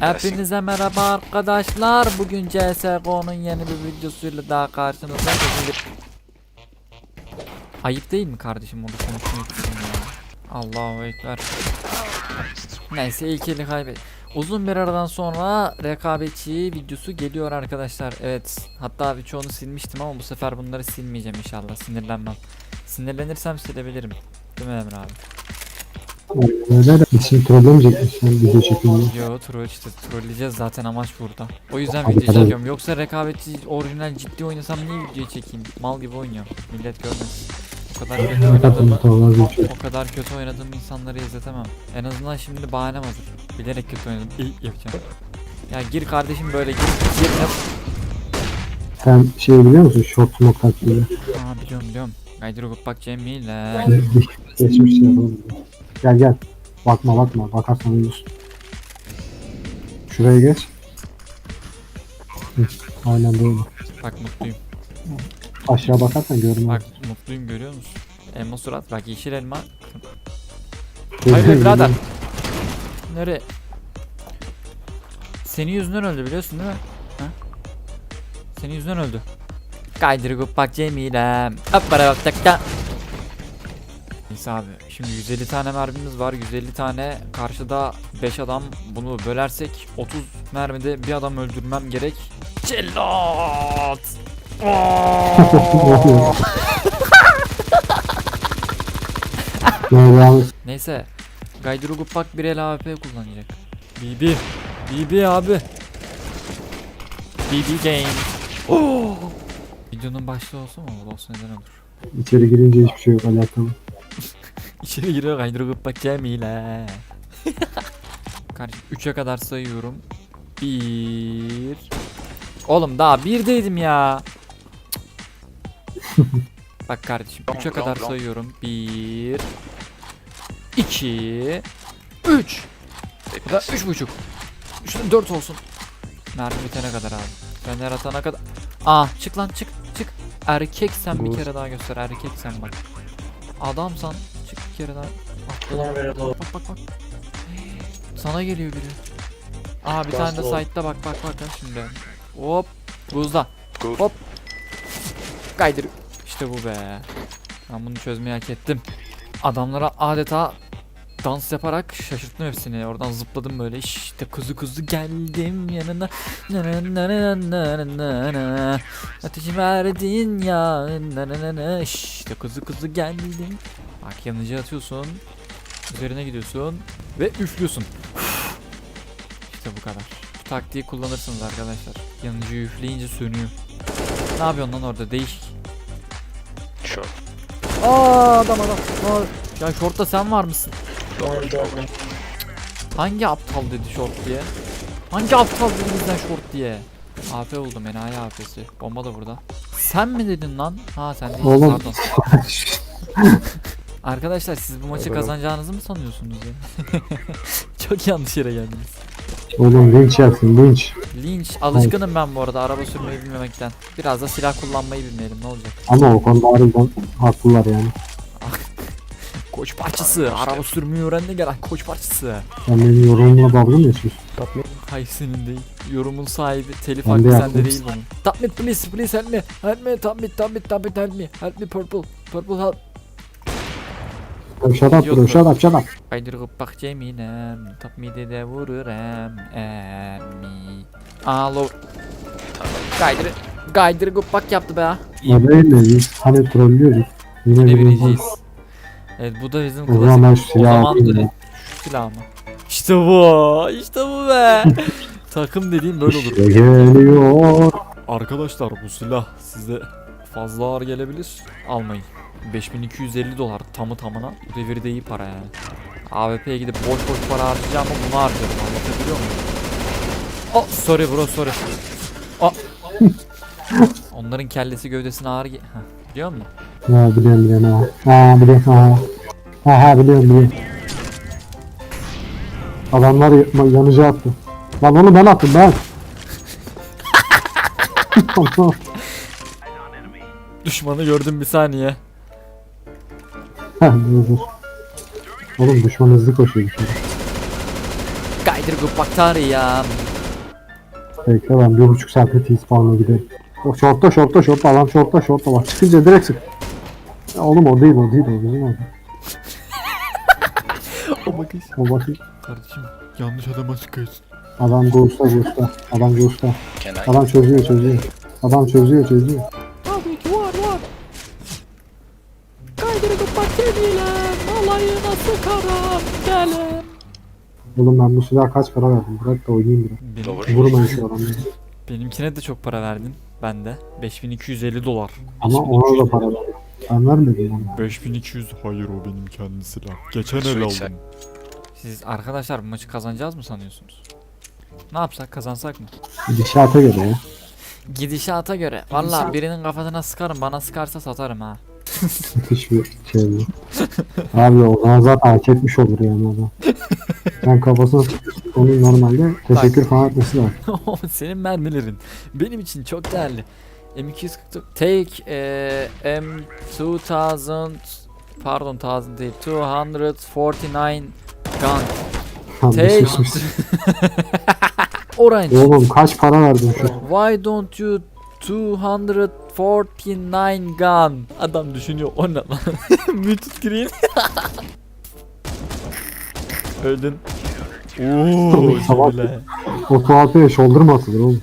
Hepinize merhaba arkadaşlar. Bugün CSGO'nun yeni bir videosuyla daha karşınızda. Ayıp değil mi kardeşim onu konuşmayı istedim ya. Allahu Ekber. Neyse ilk eli kaybet. Uzun bir aradan sonra rekabetçi videosu geliyor arkadaşlar. Evet. Hatta birçoğunu silmiştim ama bu sefer bunları silmeyeceğim inşallah. Sinirlenmem. Sinirlenirsem silebilirim. Değil mi Emre abi? Öyle de için trollemeyecek misin video çekimini? Yo troll işte trolleyeceğiz zaten amaç burada. O yüzden Abi, video tabii. çekiyorum. Yoksa rekabetçi orijinal ciddi oynasam niye video çekeyim? Mal gibi oynuyorum. Millet görmesin. O kadar kötü oynadığımı, geçiyor. o kadar kötü oynadığım insanları izletemem. En azından şimdi bahanem hazır. Bilerek kötü oynadım. İyi yapacağım. Ya gir kardeşim böyle gir. Gir yap. Sen şey biliyor musun? Short smoke taktiği. Aa biliyorum biliyorum. Gaydırı bak Cemile. Geçmiş şey yapalım. Gel gel. Bakma bakma. Bakarsan uyuyorsun. Şuraya geç. Hı, aynen böyle. Bak mutluyum. Aşağı bakarsan görmez. Bak mutluyum görüyor musun? Elma surat bak yeşil elma. Hayır musun? birader. Nereye? Senin yüzünden öldü biliyorsun değil mi? Ha? Senin yüzünden öldü. Kaydırıp bak Cemilem. Hop para bak dakika. Neyse abi şimdi 150 tane mermimiz var 150 tane karşıda 5 adam bunu bölersek 30 mermide bir adam öldürmem gerek Cellat. Neyse Gayduru Gupak bir el AWP kullanacak BB BB abi BB game Oh! Videonun başlığı olsun mu? Olsun neden olur İçeri girince hiçbir şey yok alakalı. İçeri giriyor Gayduru Gupak Cemile Kardeşim 3'e kadar sayıyorum. 1 Oğlum daha 1'deydim ya. Bak kardeşim 3'e kadar sayıyorum. 1 2 3 Bu da 3.5 Şunun 4 olsun. Mermi bitene kadar abi. Fener atana kadar. Aa çık lan çık çık. Erkek sen bir kere daha göster erkek sen bak. Adamsan Atla lan, atla. Bak bak bak Sana geliyor biri Aa bir tane de site'da bak bak bak bak şimdi Hop Buzda Hop Kaydır İşte bu be Ben bunu çözmeyi hak ettim Adamlara adeta dans yaparak şaşırttım hepsini. Oradan zıpladım böyle. İşte kuzu kuzu geldim yanına. Na na na na na na na. Ateşi verdin ya. İşte kuzu kuzu geldim. Bak yanıcı atıyorsun. Üzerine gidiyorsun. Ve üflüyorsun. İşte bu kadar. Bu taktiği kullanırsınız arkadaşlar. Yanıcıyı üfleyince sönüyor. Ne yapıyorsun lan orada? Değişik. Short. Aa adam adam. Aa, ya şortta sen var mısın? Hangi aptal dedi short diye? Hangi aptal dedi bizden short diye? AP buldum enayi AP'si. Bomba da burada. Sen mi dedin lan? Ha sen değil. Oğlum. Pardon. Arkadaşlar siz bu maçı Oğlum. kazanacağınızı mı sanıyorsunuz ya? Çok yanlış yere geldiniz. Oğlum linç yersin linç. Linç alışkınım ben bu arada araba sürmeyi bilmemekten. Biraz da silah kullanmayı bilmeyelim ne olacak? Ama o konuda harbiden haklılar yani. Koç parçası. Araba sürmeyi öğrendi gelen koç parçası. Sen benim yorumumla dalga mı geçiyorsun? Hayır senin değil. Yorumun sahibi telif hakkı de sende yaptım. değil bunun. Top mid please please help me. Help me mid top mid help me. Help me purple. Purple help. Shut up bro shut up shut up. Kaydırıp bak Ceminem. Top mid'e de vururum. Emmi. Aa low. Kaydır. Kaydırıp bak yaptı be ha. Ya böyle biz hani trollüyoruz. Yine Yine birinciyiz. Evet bu da bizim O zaman ben klasik. şu silahı zaman atayım ya. şu silah mı? İşte bu. İşte bu be. Takım dediğim böyle olur. İşte geliyor. Arkadaşlar bu silah size fazla ağır gelebilir. Almayın. 5250 dolar tamı tamına. Bu devirde iyi para yani. AWP'ye gidip boş boş para harcayacağım ama bunu harcarım anlatabiliyor muyum? Oh sorry bro sorry. Oh. Onların kellesi gövdesine ağır ge- Heh, Biliyor musun? Ha biliyorum biliyorum ha. Ha biliyorum ha. Ha ha biliyorum biliyorum. Adamlar ya- yanıcı attı. Lan onu ben attım ben. Düşmanı gördüm bir saniye. Dur dur. Oğlum düşman hızlı koşuyor. Gay Kaydır Baktariyam. Bekle ben bir buçuk saatte T-spawn'a giderim. O şortta şortta şortta adam şortta şortta bak çıkınca direkt sık. Ya oğlum o değil o değil o bizim adam. O bakış. O bakayım. Kardeşim yanlış adama sıkıyorsun. Adam Ghost'ta Ghost'ta. Adam I? Adam çözüyor çözüyor. Adam çözüyor çözüyor. Tabii ki var var. Kaydırıp bakteriyle sıkarım gelin. Oğlum ben bu silaha kaç para verdim? Bırak da oynayayım biraz. Benim. Vurmayın şu adamı. benimkine de çok para verdin. Ben de. 5250 dolar. Ama ona da para verdim. Ben vermedim onu. 5200 hayır o benim kendi silah. Geçen el aldım. Siz arkadaşlar bu maçı kazanacağız mı sanıyorsunuz? Ne yapsak kazansak mı? Gidişata göre ya. Gidişata göre. Valla birinin kafasına sıkarım bana sıkarsa satarım ha. Müthiş bir şey bu. Abi o zaman zaten hak etmiş olur yani adam. Ben kafasına. Onun normalde teşekkür falan etmesi lazım. Senin mermilerin benim için çok değerli. M249 Take eh, M2000 pardon 1000 değil 249 gun düşmüş. Orange Oğlum kaç para verdin şu? Why don't you 249 gun Adam düşünüyor o ne lan Muted green Öldün Ooo şöyle. O tuhafeye shoulder mı atılır oğlum?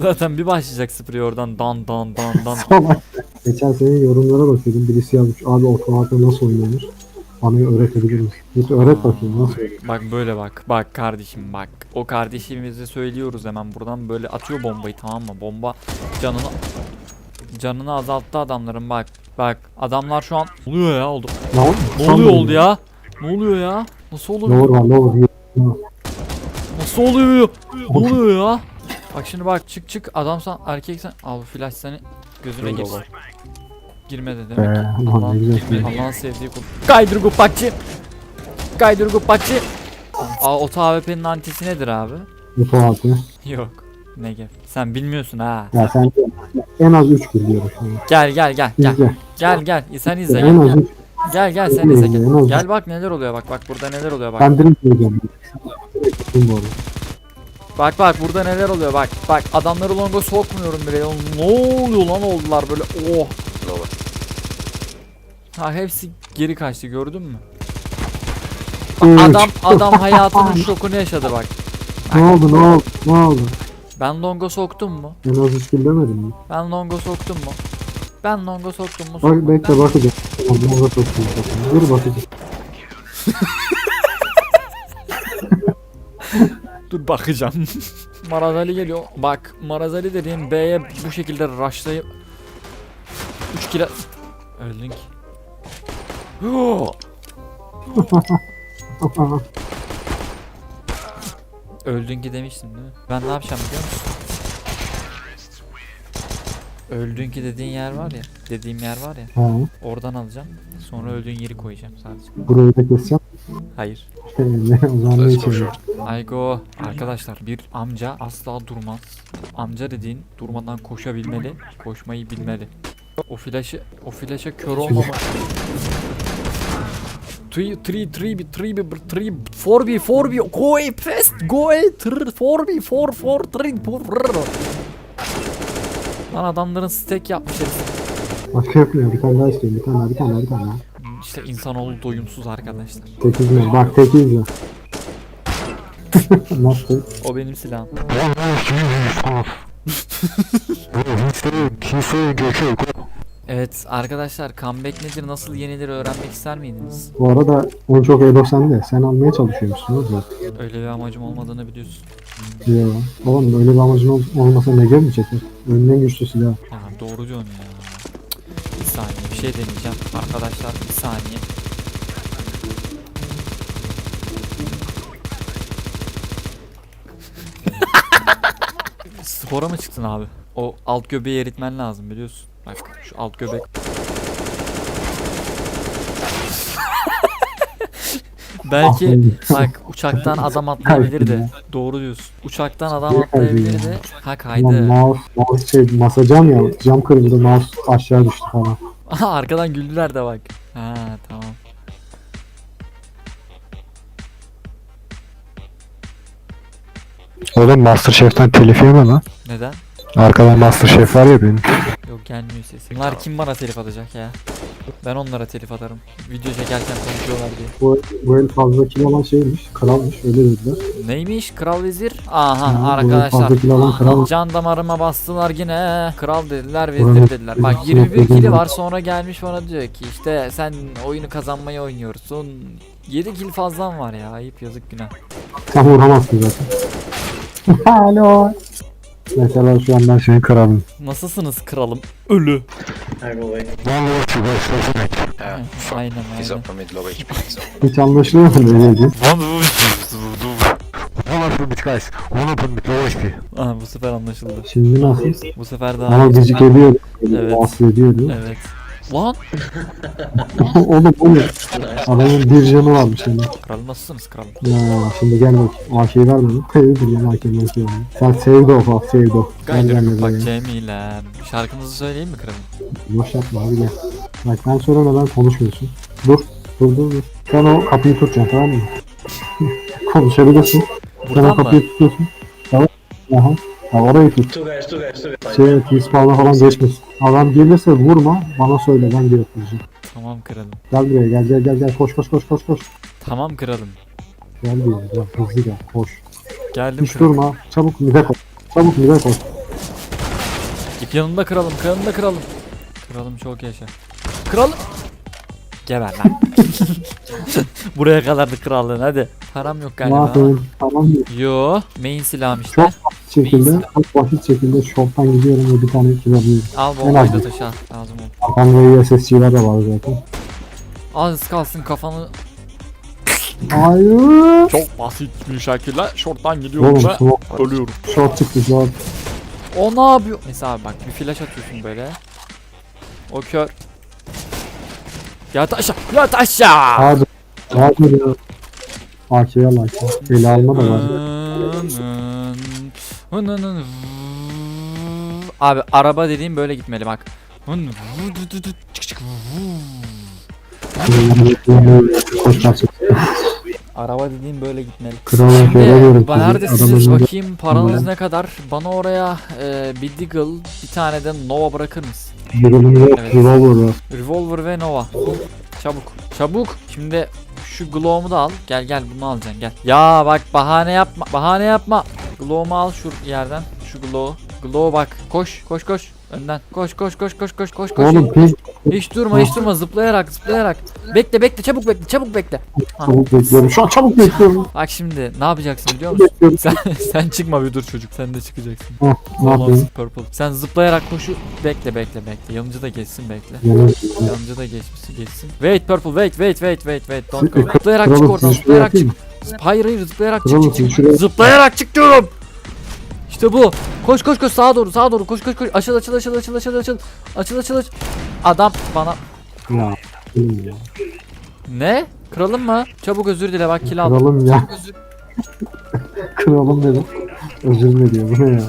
Zaten bir başlayacak sprey oradan dan dan dan dan. Geçen senin yorumlara bakıyordum. Birisi yazmış. Abi o tuhafe nasıl oynanır? Bana öğretebilir misin? Git öğret bakayım nasıl? Bak böyle bak. Bak kardeşim bak. O kardeşimize söylüyoruz hemen buradan böyle atıyor bombayı tamam mı? Bomba canını canını azalttı adamların bak. Bak adamlar şu an ne oluyor ya oldu. Ne oldu? Ne oluyor oldu ya? Ne oluyor ya? Nasıl Ne oluyor? olur var ne olur. Nasıl oluyor? Ne oluyor ya? Bak şimdi bak çık çık adamsan erkeksen al flash seni gözüne girsin. Girmedi demek. ulan ne Allah'ın güzel girmedi. Allah'ın sevdiği kul. Kaydır gupakçı. Kaydır gupakçı. Aa oto AWP'nin antisi nedir abi? Bu tuhafe. Yok. Negev. Sen bilmiyorsun ha. Ya sen en az 3 gün diyorum an. Gel gel gel gel. İzle. Gel gel. Sen izle En gel. az Gel 3. gel, gel sen izle, gel. Gel bak neler oluyor bak bak burada neler oluyor bak. Ben direkt diyeceğim. Direkt bu arada. Bak bak burada neler oluyor bak. Bak adamları longa sokmuyorum bile. Oğlum, Ne oluyor lan oldular böyle. Oh. Ha hepsi geri kaçtı gördün mü? Üç. Adam adam hayatının şokunu yaşadı bak. Ne oldu ne oldu ne oldu? Ben longa soktum mu? En az 3 gün demedim mi? Ben longa soktum mu? Ben longa soktum mu? Bak bekle bakacağım. Onu da soktum soktum. Bir bakacağım. Dur bakacağım. Marazali geliyor. Bak Marazali dediğim B'ye bu şekilde rushlayıp 3 kilo öldün ki. Öldün ki demiştim değil mi? Ben ne yapacağım biliyor musun? Öldün ki dediğin yer var ya, dediğim yer var ya. Ha, Oradan alacağım. Sonra öldüğün yeri koyacağım sadece. burayı da keseceğim. Hayır. Let's go içelim? short. Aygo arkadaşlar bir amca asla durmaz. Amca dediğin durmadan koşabilmeli, koşmayı bilmeli. O flaşı o flaşa kör olmama. 3 3 3 3 3 3 4 b 4 b go away fast go away 4 b 4 4 3 4 Lan adamların stack yapmış herif. Başka yok mu ya? Bir tane daha istiyorum. Bir tane daha bir tane daha bir tane daha. İşte insanoğlu doyumsuz arkadaşlar. 8 mi? Bak 8 mi? Nasıl? O benim silahım. Evet arkadaşlar comeback nedir nasıl yenilir öğrenmek ister miydiniz? Bu arada en çok Elo sende. Sen almaya çalışıyormuşsun oğlum. Öyle bir amacım olmadığını biliyorsun. Ya. Oğlum öyle bir amacın ol- olmasa ne mi çeker? Önün en güçlü silah. Ya doğru diyorsun ya. Bir saniye bir şey deneyeceğim arkadaşlar bir saniye. Spora mı çıktın abi? O alt göbeği eritmen lazım biliyorsun. Bak şu alt göbek. Belki Aferin. bak uçaktan adam atlayabilirdi. Doğru diyorsun. Uçaktan adam atlayabilirdi. Ha kaydı. mouse, mouse şey masa cam ya. Cam kırıldı mouse aşağı düştü falan. Aha arkadan güldüler de bak. Ha tamam. Oğlum Masterchef'ten telif yeme lan. Neden? Arkadan Masterchef var ya benim. Yok gelmiyor ses. Bunlar kim bana telif atacak ya? Ben onlara telif atarım. Video çekerken konuşuyorlar diye. Bu, bu el fazla kilo olan şeymiş. Kralmış öyle dediler. Neymiş? Kral vezir? Aha Ha, bu arkadaşlar. fazla kilo olan kral. Can damarıma bastılar yine. Kral dediler, vezir dediler. Bak Buranın- 21 kili var sonra gelmiş bana diyor ki işte sen oyunu kazanmayı oynuyorsun. 7 kill fazlan var ya. Ayıp yazık günah. Sen vuramazsın zaten. Alo. Mesela şu an ben senin kralın. Nasılsınız kralım? Ölü. Yeah, Aynen he's aynen. upper mid, low HP. So. Hiç anlaşılıyor mu öyle dedi? Aha, bu sefer anlaşıldı. Şimdi nasıl? Bu sefer daha Ama gıcık ediyordu. Evet. Rahatsız ediyordu. Evet. Lan Oğlum bu ne? Adamın bir canı varmış senin. kral nasılsınız kral? Ya şimdi gel bak. AK'yi ver bana. Hayırdır ya AK'yi nasıl yani? Sen sevdi o falan sevdi o. Gel gel Gaydır bak. Cemilem. Şarkınızı söyleyeyim mi kralım? Boş yapma abi gel. Bak ben söylemeden konuşmuyorsun. Dur. Dur dur dur. Sen o kapıyı tutacaksın tamam mı? Konuşabilirsin. Sen o Buradan mı? kapıyı tutuyorsun. Tamam. Aha. Ha, orayı tut. Guys, two guys. Şey, T-spawn'a falan geçmesin. Adam gelirse vurma, bana söyle ben gelip vuracağım. Tamam kralım. Gel buraya gel gel gel gel koş koş koş koş koş. Tamam kralım. Gel diyor gel hızlı gel koş. Geldim Hiç kralım. durma çabuk mide koş. Çabuk mide koş. İp yanında kralım, yanında kralım. Kralım çok yaşa. Kralım. Geber lan. Buraya kadardı krallığın hadi. Param yok galiba. yapayım tamam mı? Yo, main silahım işte. Çok basit şekilde çok basit şekilde shop'tan gidiyorum ve bir tane kill alıyorum. Al bombayı da taşı al. Lazım ol. Arkamda SSC'ler de var zaten. Az kalsın kafanı. Hayır. Çok basit bir şekilde şorttan Oğlum smoke ölüyorum. short çıktı short. O ne yapıyor? Mesela abi bak bir flash atıyorsun böyle. O kör. Yat aşağı, yat aşağı. Hadi. Hadi ya. AK'ye al AK. Eli alma da var. Abi araba dediğim böyle gitmeli bak. Araba dediğim böyle gitmeli. Göremiyorum. Şimdi ben neredesiniz Adamın- bakayım paranız ne kadar? Bana oraya e, bir Deagle bir tane de Nova bırakır mısın? Yok. Evet. Revolver var. Revolver ve Nova. Çabuk. Çabuk. Şimdi şu glow'umu da al. Gel gel bunu alacaksın gel. Ya bak bahane yapma. Bahane yapma. Glow'umu al şu yerden. Şu glow'u. Glow'u bak. Koş koş koş. Önden. Koş koş koş koş koş koş koş. Oğlum pink Hiç durma hiç durma zıplayarak zıplayarak. Bekle bekle çabuk bekle çabuk bekle. çabuk bekliyorum. Şu an çabuk bekliyorum. Bak şimdi ne yapacaksın biliyor musun? Sen, sen çıkma bir dur çocuk sen de çıkacaksın. Heh, ne yapayım? Purple. Sen zıplayarak koşu. Bekle bekle bekle. Yanıcı da geçsin bekle. Yani, Yanıcı da geçmişi geçsin. Wait purple wait wait wait wait wait. Don't go. Zıplayarak çık oradan zıplayarak çık. Hayır hayır zıplayarak çık çık Zıplayarak çık diyorum. İşte bu. Koş koş koş sağa doğru sağa doğru koş koş koş. Açıl açıl açıl açıl açıl açıl. Açıl açıl açıl. Adam bana Ya. ne? Kralım mı? Çabuk özür dile bak kill al. Kralım ya. Kralım dedim. Özür ne diyor bu ne ya?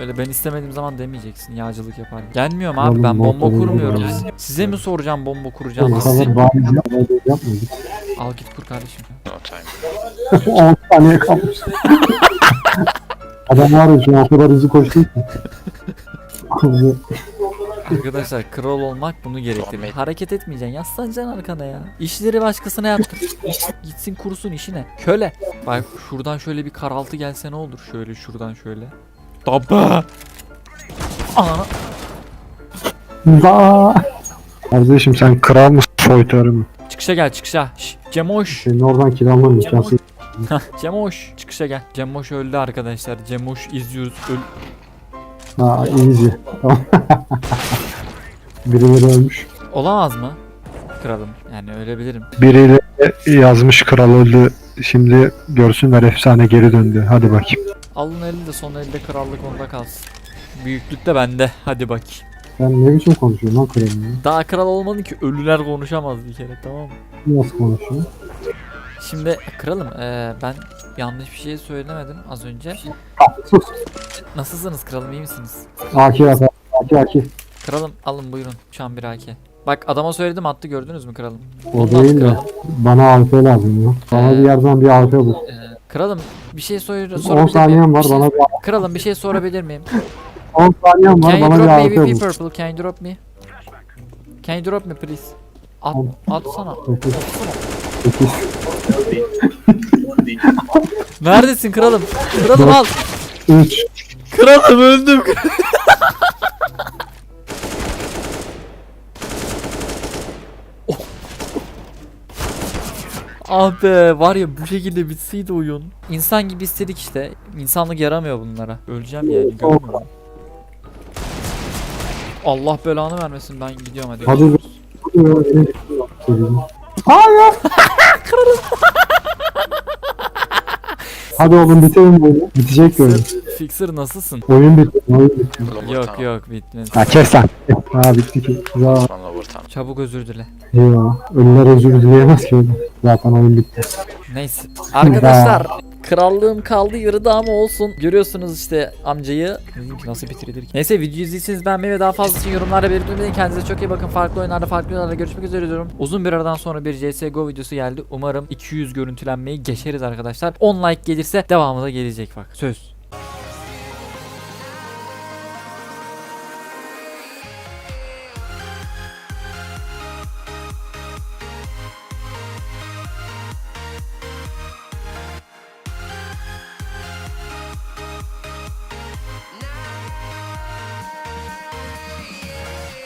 Öyle ben istemediğim zaman demeyeceksin yağcılık yapar. Gelmiyorum abi ben bomba kurmuyorum. Size mi soracağım bomba Bu kuracağım? kadar Sizin... bariz yapma. Yapma. Al git kur kardeşim. No time. 10 saniye kalmış. Adam var ya şu an o kadar hızlı koştu ki. Arkadaşlar kral olmak bunu gerektirir. Hareket etmeyeceksin. Yaslanacaksın arkana ya. İşleri başkasına yaptır. Gitsin kurusun işine. Köle. Bak şuradan şöyle bir karaltı gelse ne olur? Şöyle şuradan şöyle. Tabi. Anana. Da. Kardeşim sen kral mısın soytarı mı? Çıkışa gel çıkışa. Şş, Cemoş. Senin oradan kiralaman imkansız. Cemoş. Çıkışa gel. Cemoş öldü arkadaşlar. Cemoş izliyoruz. Öl Ha easy. Tamam. Birileri ölmüş. Olamaz mı? Kralım. Yani ölebilirim. Biriyle yazmış kral öldü. Şimdi görsünler efsane geri döndü. Hadi bakayım. Alın eli de son elde krallık onda kalsın. Büyüklük de bende. Hadi bak. Sen ne biçim konuşuyorsun lan kralım ya? Daha kral olmadın ki ölüler konuşamaz bir kere tamam mı? Nasıl konuşuyorsun? Şimdi kralım eee, ben yanlış bir şey söylemedim az önce. Sus. Nasılsınız kralım iyi misiniz? AK at. AK AK. Kralım alın buyurun şu an bir AK. Bak adama söyledim attı gördünüz mü kralım? O değil de bana AWP lazım ya. Bana Ee, bir yerden bir AWP bul. Eee, Kralım bir şey sor 10 sorabilir miyim? saniyem var Bir şey- bana bir Kralım bir şey sorabilir miyim? 10 saniyem Can var you bana bir drop me artı VP vur. purple? Can you drop me? Can you drop me please? At, atsana. 8 8 Neredesin kralım? Kralım al. 3 Kralım öldüm. Oh. ah be var ya bu şekilde bitseydi oyun. İnsan gibi istedik işte. İnsanlık yaramıyor bunlara. Öleceğim yani? Allah belanı vermesin ben gidiyorum hadi. Hadi görüşürüz. Hayır. Hadi oğlum bitirin bu oyunu. Bitecek böyle. Fixer, nasılsın? Oyun bitti. Oyun bitti. Yok yok bitmedi. Ha kes sen. Ha bitti ki. Osmanlı overtime. Çabuk özür dile. eyvah. Ölüler özür dileyemez ki. Zaten oyun bitti. Neyse. Arkadaşlar krallığım kaldı yarıda ama olsun. Görüyorsunuz işte amcayı. Nasıl bitirilir ki? Neyse videoyu izlediyseniz beğenmeyi ve daha fazlası için yorumlarda belirtmeyi Kendinize çok iyi bakın. Farklı oyunlarda farklı oyunlarda görüşmek üzere diyorum. Uzun bir aradan sonra bir CSGO videosu geldi. Umarım 200 görüntülenmeyi geçeriz arkadaşlar. 10 like gelirse devamı da gelecek bak. Söz.